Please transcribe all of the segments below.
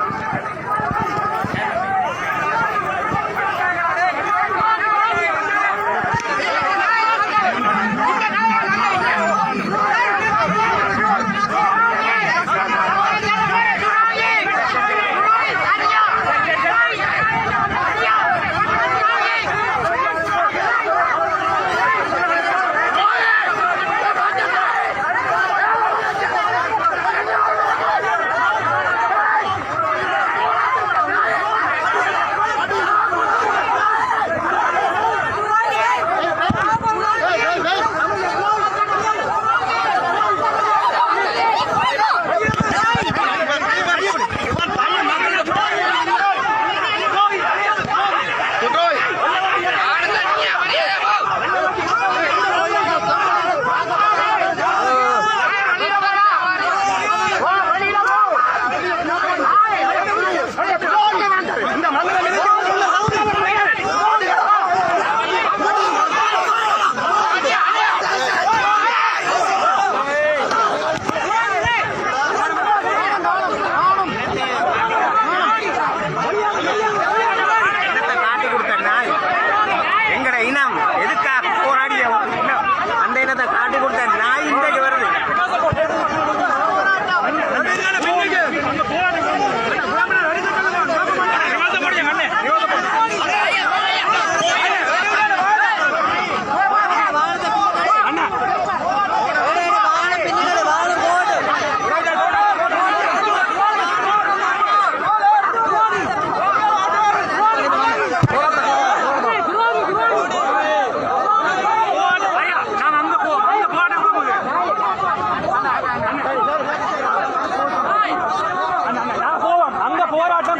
Thank you.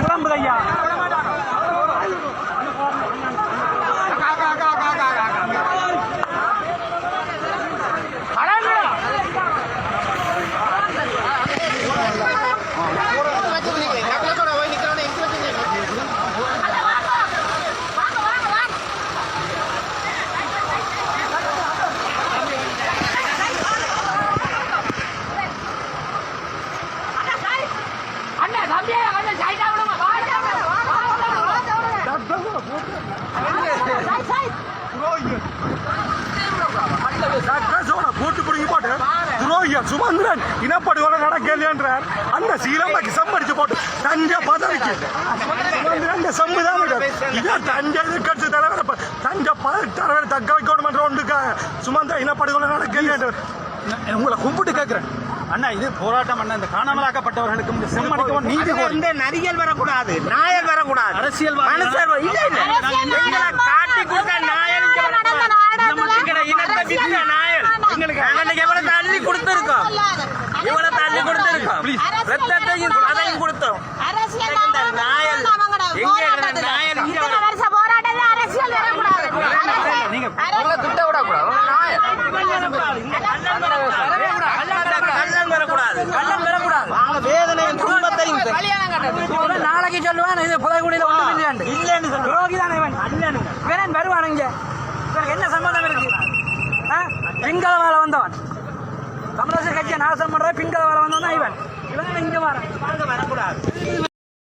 போராட்டம் கூட்டு பிடிங்கி போட்டு துரோகியா சுமந்திரன் இனப்படுகொலை நடக்கலையன்றார் அந்த சீலம்பாக்கு சம்படிச்சு போட்டு தஞ்சை பதவிக்கு சுமந்திரன் சம்புதான் இதான் தஞ்சை எதிர்கட்சி தலைவர் தஞ்சை தலைவர் தக்க வைக்கணும் ஒன்றுக்காக சுமந்திர இனப்படுகொலை நடக்கலையன்றார் உங்களை கும்பிட்டு கேட்கிறேன் அண்ணா இது போராட்டம் அண்ணா இந்த காணாமலாக்கப்பட்டவர்களுக்கு இந்த செம்மணிக்கு நீதி இந்த நரிகள் வரக்கூடாது. நாயல் வரக்கூடாது. அரசியல்வாதி- மனுஷர் இல்ல இல்ல எங்களை காட்டி கொடுத்த நாயல் இங்க வரக்கூடாது. எங்கட இனத்தை வித்த நாயல் எங்களுக்கு நாங்க எவ்வளவு தள்ளி கொடுத்திருக்கோம் இவ்வளவு தள்ளி கொடுத்திருக்கோம் ரத்தத்தையும் அதையும் கொடுத்தோம் நாயல் எங்க நாயல் துன்பத்தையும் நாளைக்கு சொல்லுவான் இது புதைக்குடியில ஒன்றும் இல்லையாண்டு இல்லைன்னு சொல்லுவோம் துரோகி தானே இவன் என்ன சம்மந்தம் இருக்கு வேலை வந்தவன் கமலாசர் கட்சியை நாசம் பண்ற பின்கதை வர வந்தவன் தான் இவன். இவன் இங்க வரான் வரக்கூடாது.